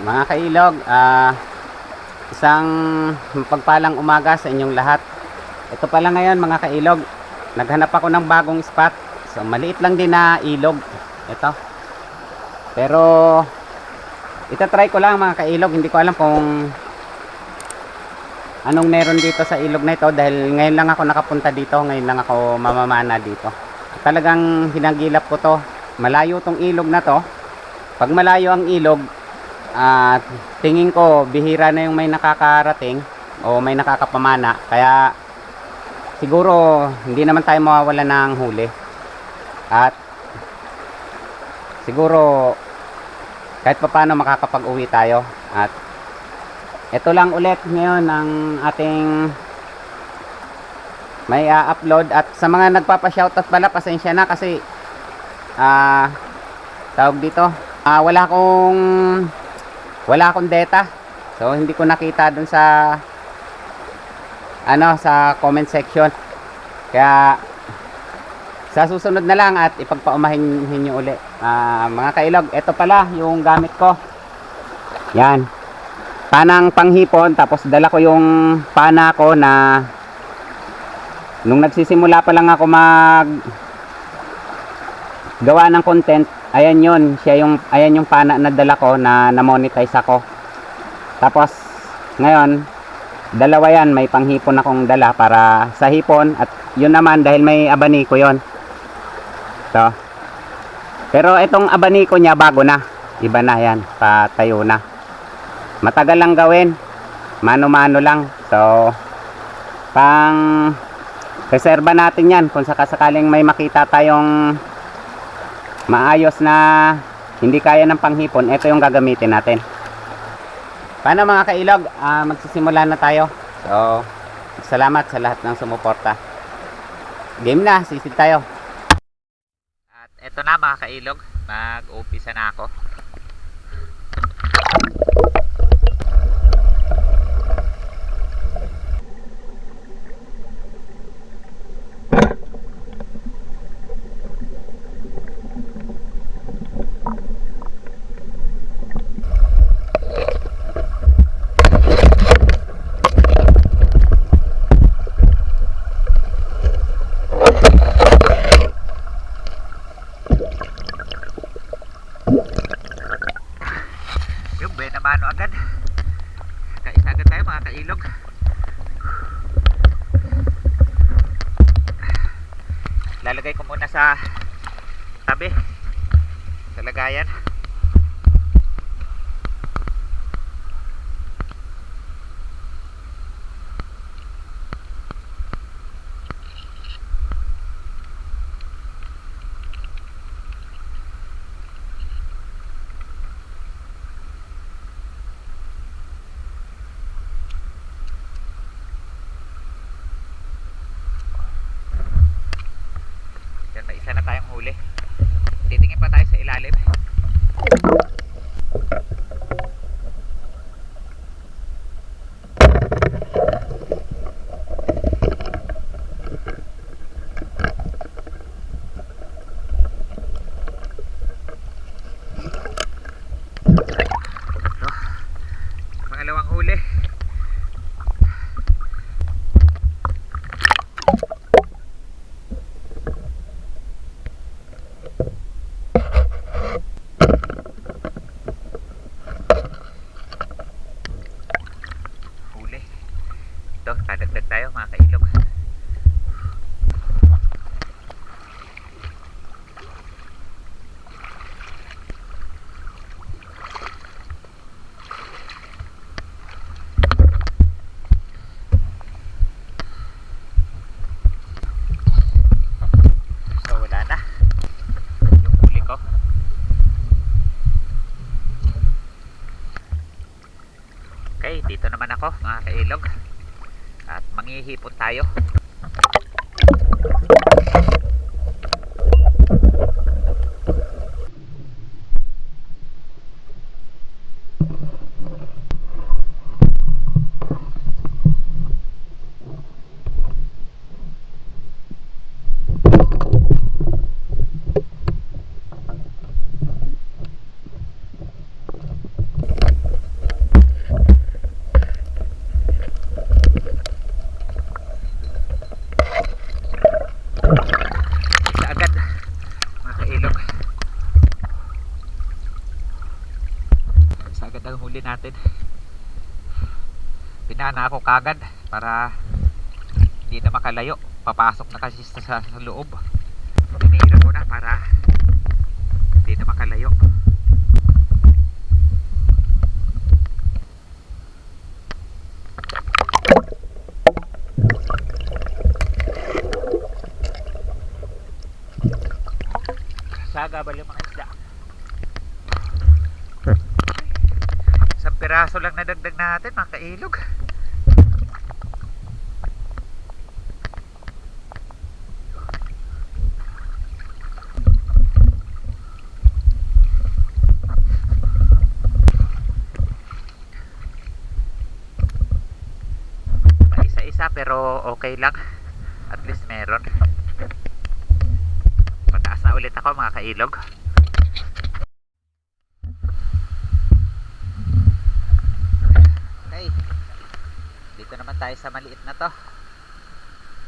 Mga kailog, ah, isang pagpalang umaga sa inyong lahat. Ito pala ngayon mga kailog, naghanap ako ng bagong spot. So maliit lang din na ilog. Ito. Pero itatry ko lang mga kailog, hindi ko alam kung anong meron dito sa ilog na ito dahil ngayon lang ako nakapunta dito, ngayon lang ako mamamana dito. Talagang hinagilap ko to. Malayo tong ilog na to. Pag malayo ang ilog, at tingin ko bihira na yung may nakakarating o may nakakapamana. Kaya siguro hindi naman tayo mawawala ng huli. At siguro kahit papaano makakapag-uwi tayo. At ito lang ulit ngayon ang ating may upload at sa mga nagpapa-shoutout pala pasensya na kasi ah tawag dito ah wala akong wala akong data. So hindi ko nakita dun sa ano sa comment section. Kaya sa susunod na lang at ipagpaumahin niyo uli. Ah, mga kailog, ito pala yung gamit ko. Yan. Panang panghipon tapos dala ko yung pana ko na nung nagsisimula pa lang ako mag gawa ng content ayan yun siya yung ayan yung pana na dala ko na na-monetize ako. Tapos ngayon dalawa yan. May panghipon akong dala para sa hipon. At yun naman dahil may abaniko yon so pero itong abaniko niya bago na. Iba na yan patayo na. Matagal lang gawin. Mano mano lang. So pang reserva natin yan kung sakasakaling may makita tayong maayos na hindi kaya ng panghipon, ito yung gagamitin natin. Paano mga kailog? Ah, magsisimula na tayo. So, salamat sa lahat ng sumuporta. Game na, sisid tayo. At ito na mga kailog, mag-upisa na ako. Yung buena mano agad. Kaisa agad tayo mga kailog. Lalagay ko muna sa tabi. Sa lagayan. Yan, may isa na tayong huli. Titingin pa tayo sa ilalim. Ito. Pangalawang huli. huli. Ito, kadagdag tayo mga kailog. So wala na. Yung huli ko. Okay, dito naman ako mga kailog. At manghihipon tayo. Natin. Pinana ako kagad para hindi na makalayo. Papasok na kasi sa, sa, sa loob. Pinira ko na para hindi na makalayo. Saga bali mga isda. Isang piraso lang nadagdag natin mga kailog. Isa-isa pero okay lang. At least meron. Pataas na ulit ako mga kailog. Okay. Dito naman tayo sa maliit na to.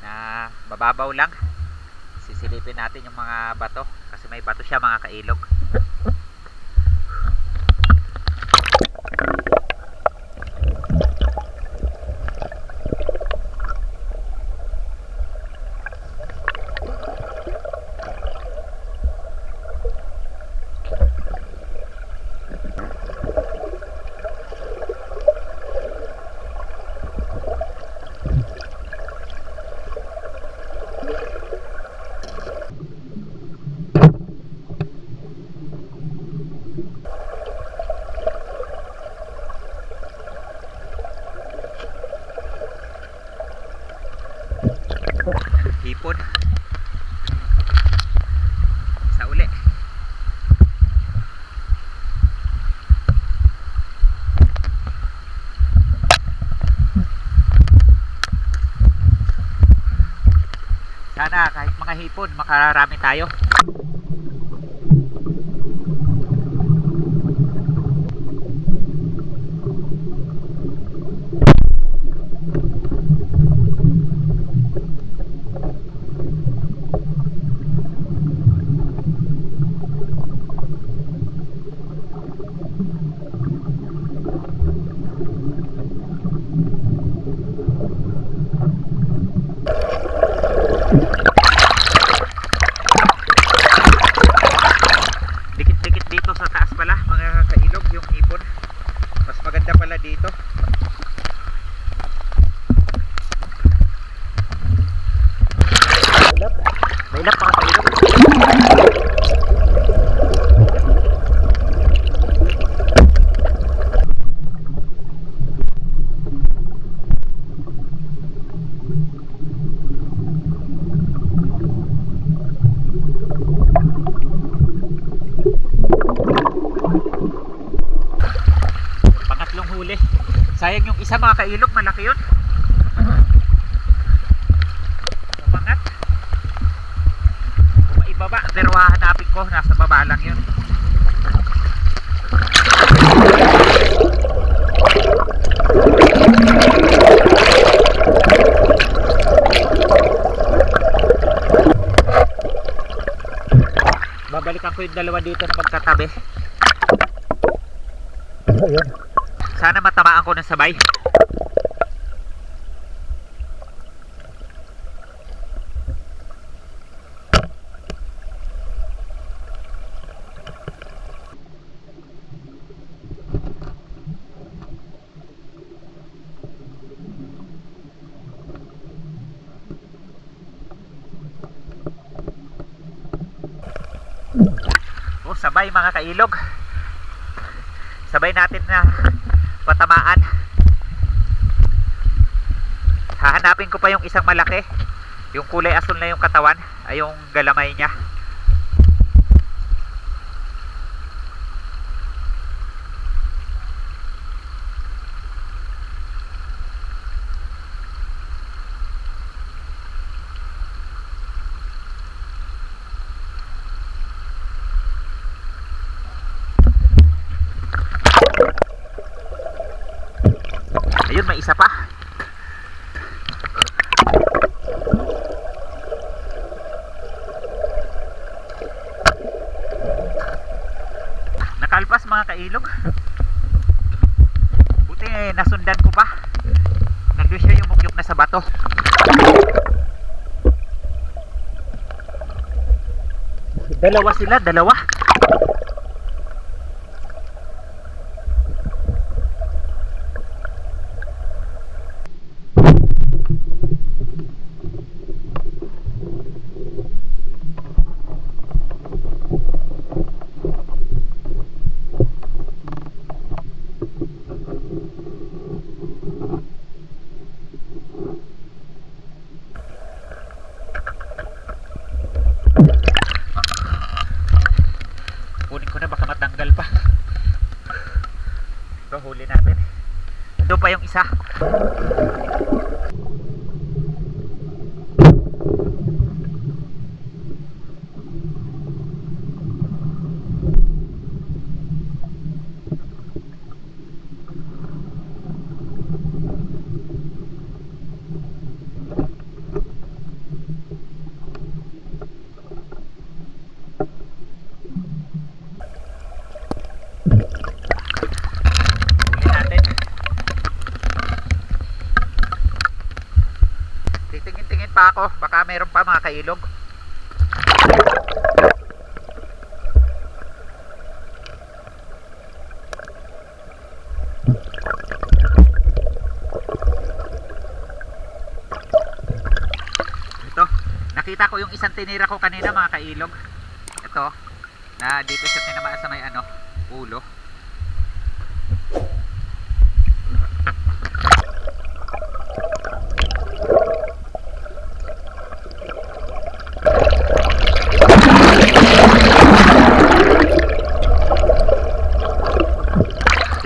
Na mababaw lang. Sisilipin natin yung mga bato. Kasi may bato siya mga kailog. Hipon. Sa uli. Sana kahit mga hipon makararami tayo. Dikit-dikit dito sa taas pala mga kailog yung hipon. Mas maganda pala dito. Mailap. Mailap mga kailog. Pangatlong huli. Sayang yung isa mga kailog, malaki yun. Umangat. Umaibaba, pero hahanapin ko, nasa baba lang yun. Babalikan ko yung dalawa dito na magkatabi. Sana matamaan ko ng sabay. Sabay mga kailog. Sabay natin na patamaan. Hahanapin ko pa yung isang malaki. Yung kulay asul na yung katawan, ay yung galamay niya. ilog. Buti eh, nasundan ko pa. Nandun siya yung mukyok na sa bato. Dalawa sila dalawa. Pa yung isa. Titingin-tingin pa ako. Baka meron pa mga kailog. Ito, nakita ko yung isang tinira ko kanina mga kailog. Ito, na dito siya tinamaan sa may ano, ulo.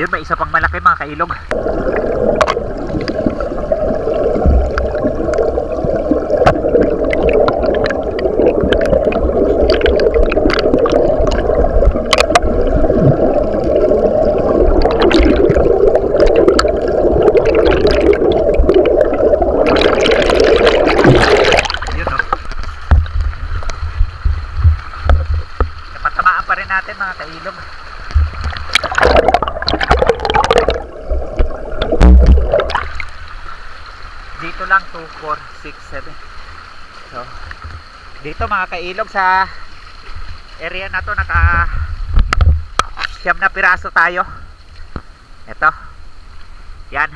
Yun, may isa pang malaki mga kailog. Yun oh. Napatamaan pa rin natin mga kailog. dito lang 2, 4, 6, 7 so kailog sa area na to naka siyam na piraso tayo. Ito. Yan.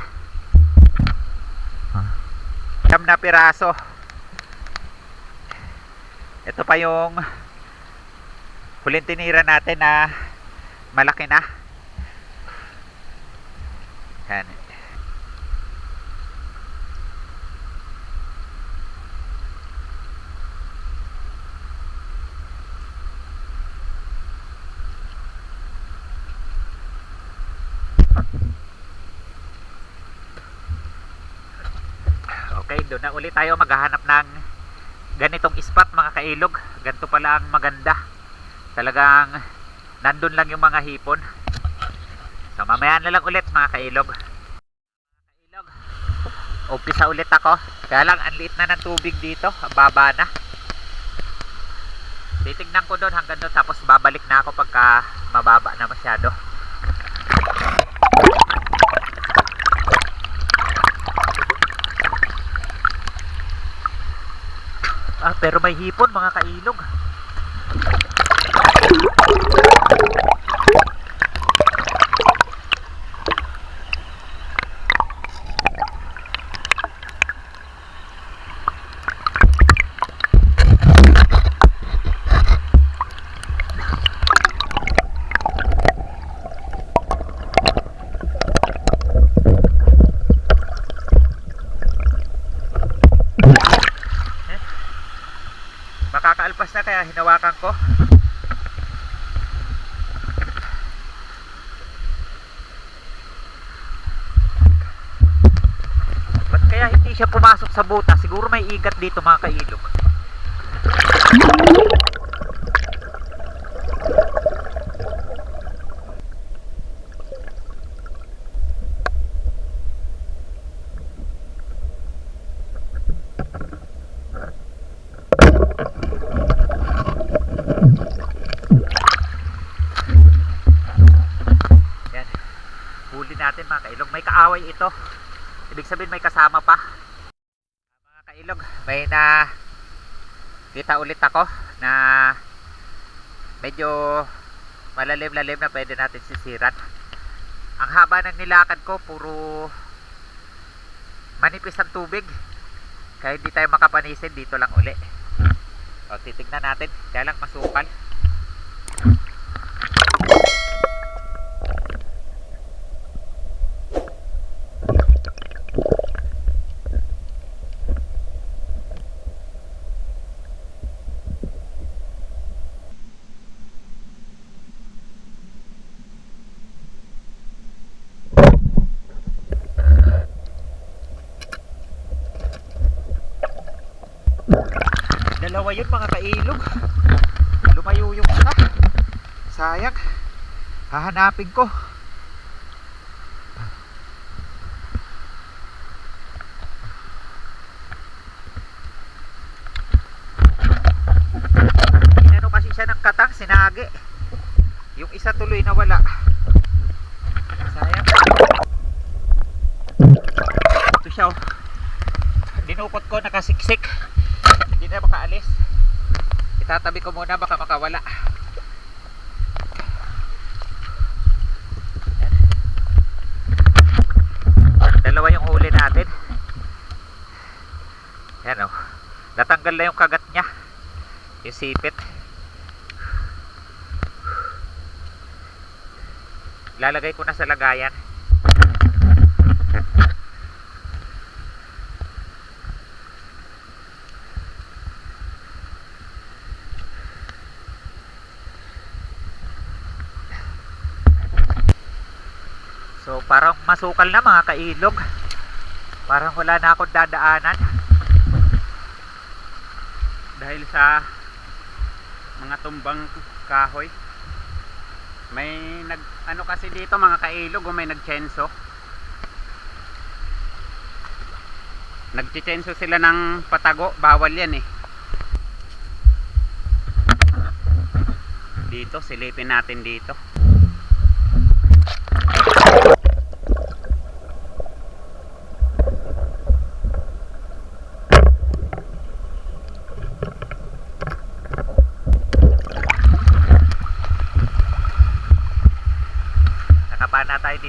Siyam na piraso. Ito pa yung huling tinira natin na malaki na yan Okay, doon na ulit tayo maghahanap ng ganitong spot mga kailog. Ganito pala ang maganda. Talagang nandun lang yung mga hipon. So mamaya na lang ulit mga kailog. Kailog, umpisa ulit ako. Kaya lang, ang liit na ng tubig dito. Ang baba na. Titignan ko doon hanggang doon tapos babalik na ako pagka mababa na masyado. Ah, pero may hipon mga kailog. Makakaalpas na kaya hinawakan ko. Ba't kaya hindi siya pumasok sa buta? Siguro may igat dito mga kailog. Huli natin mga kailog. May kaaway ito. Ibig sabihin may kasama pa. Mga kailog, may na kita ulit ako na medyo malalim-lalim na pwede natin sisiran. Ang haba ng nilakad ko, puro manipis ang tubig. Kaya hindi tayo makapanisin dito lang uli. O, titignan natin. Kaya lang masukal. Dalawa yun mga kailog. Lumayo yung isa. Sayang. Hahanapin ko. Inano kasi siya ng katang, sinagi. Yung isa tuloy na wala. Sayang. Ito siya oh. Dinukot ko nakasiksik hindi na makaalis itatabi ko muna baka makawala. Yan. dalawa yung huli natin. Yan o natanggal na yung kagat nya yung sipit. Lalagay ko na sa lagayan So parang masukal na mga kailog. Parang wala na akong dadaanan. Dahil sa mga tumbang kahoy. May nag ano kasi dito mga kailog, o may nagchenso. Nagchichenso sila ng patago, bawal yan eh. Dito, silipin natin dito.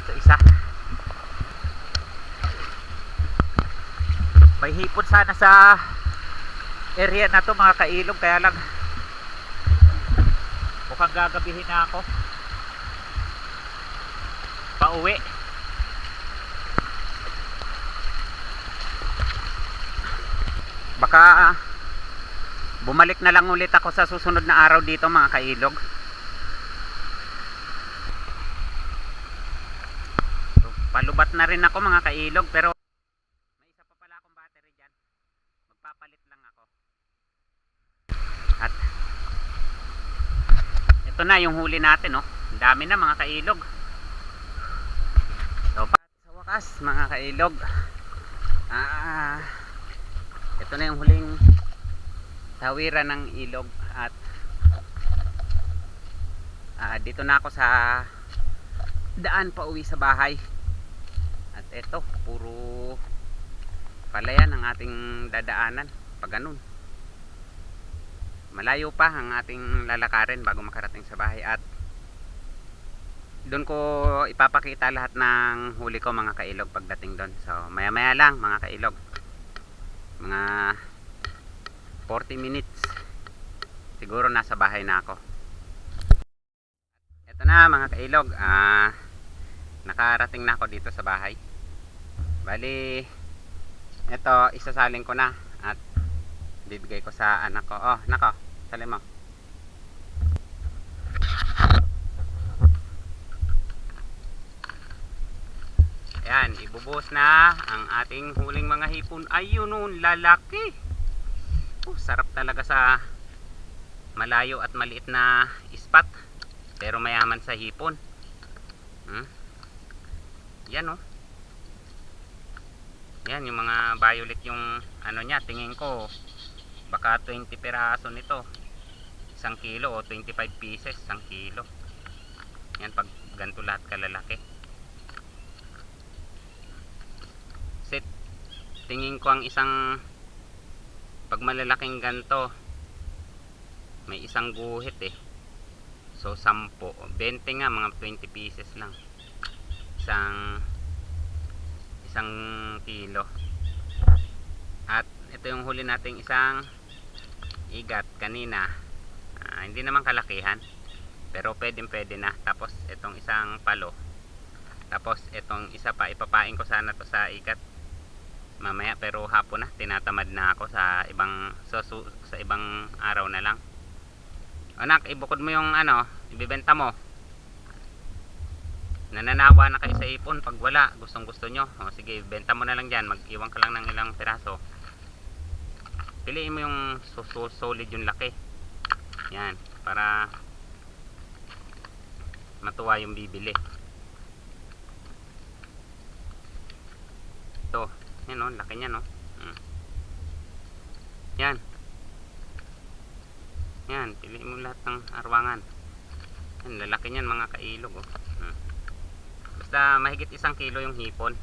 Dito isa. May hipon sana sa area na to mga kailog kaya lang mukhang gagabihin na ako. Pauwi. Baka ah, bumalik na lang ulit ako sa susunod na araw dito mga kailog. Palubat na rin ako mga kailog pero may isa pa pala akong battery dyan. Magpapalit lang ako. At ito na yung huli natin oh. Ang dami na mga kailog. So, sa wakas mga kailog. Ah, ito na yung huling tawiran ng ilog at ah, dito na ako sa daan pa uwi sa bahay at ito puro palayan ang ating dadaanan. Pag ganun. Malayo pa ang ating lalakarin bago makarating sa bahay. At doon ko ipapakita lahat ng huli ko mga kailog pagdating doon. So maya maya lang mga kailog. Mga 40 minutes. Siguro nasa bahay na ako. Eto na mga kailog. Ah, nakarating na ako dito sa bahay bali eto isasalin ko na at bibigay ko sa anak ko oh nako salin mo Ayan, ibubuhos na ang ating huling mga hipon. Ayun nun, lalaki. Oh, sarap talaga sa malayo at maliit na spot. Pero mayaman sa hipon. Hmm? Yan oh yan yung mga violet yung ano niya tingin ko baka 20 peraso nito. Isang kilo o 25 pieces isang kilo. Yan pag ganito lahat kalalaki. Set tingin ko ang isang pag malalaking ganto may isang guhit eh. So 10 20 nga mga 20 pieces lang. Isang isang kilo. At ito yung huli nating isang igat kanina. Ah, hindi naman kalakihan pero pwedeng pwede na. Tapos itong isang palo. Tapos itong isa pa ipapain ko sana to sa ikat mamaya pero hapon na tinatamad na ako sa ibang sa, sa ibang araw na lang. Anak ibukod mo yung ano ibibenta mo nananawa na kayo sa ipon pag wala gustong gusto nyo. O, sige benta mo na lang dyan. Mag iwan ka lang ng ilang piraso. Piliin mo yung so, so- solid yung laki. Yan para matuwa yung bibili. Ito yan o laki niya no mm. yan. Yan piliin mo lahat ng arwangan. Yan lalaki niyan mga kailog oh. Basta mahigit isang kilo yung hipon.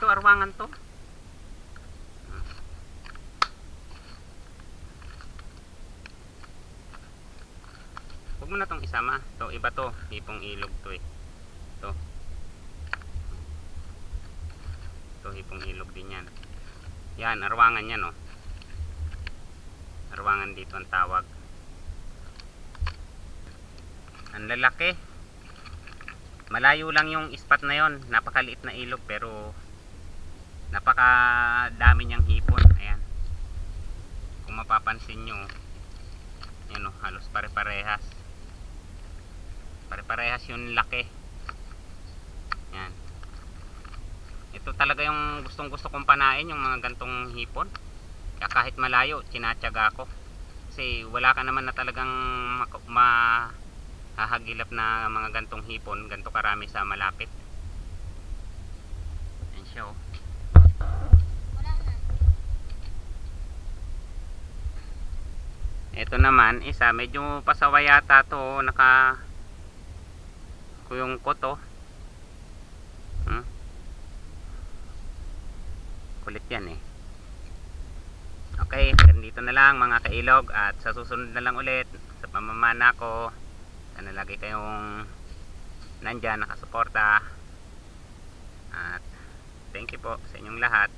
Ito arwangan to. Huwag mo na tong isama. To iba to. Hipong ilog to eh. To. To hipong ilog din yan. Yan arwangan yan oh. Arwangan dito ang tawag. Ang lalaki malayo lang yung spot na yon napakaliit na ilog pero napakadami niyang hipon. Ayan. Kung mapapansin nyo yan o halos pare-parehas. Pare-parehas yung laki. Yan ito talaga yung gustong gusto kong panain yung mga gantong hipon. Kaya kahit malayo tinatyaga ko kasi wala ka naman na talagang ma hahagilap na mga gantong hipon ganto karami sa malapit. Yan siya oh. Ito naman isa medyo pasawa yata to naka kuyong ko to hmm? kulit yan eh. Okay ganito na lang mga kailog. At sa susunod na lang ulit sa pamamana ko sana lagi kayong nandyan nakasuporta. At thank you po sa inyong lahat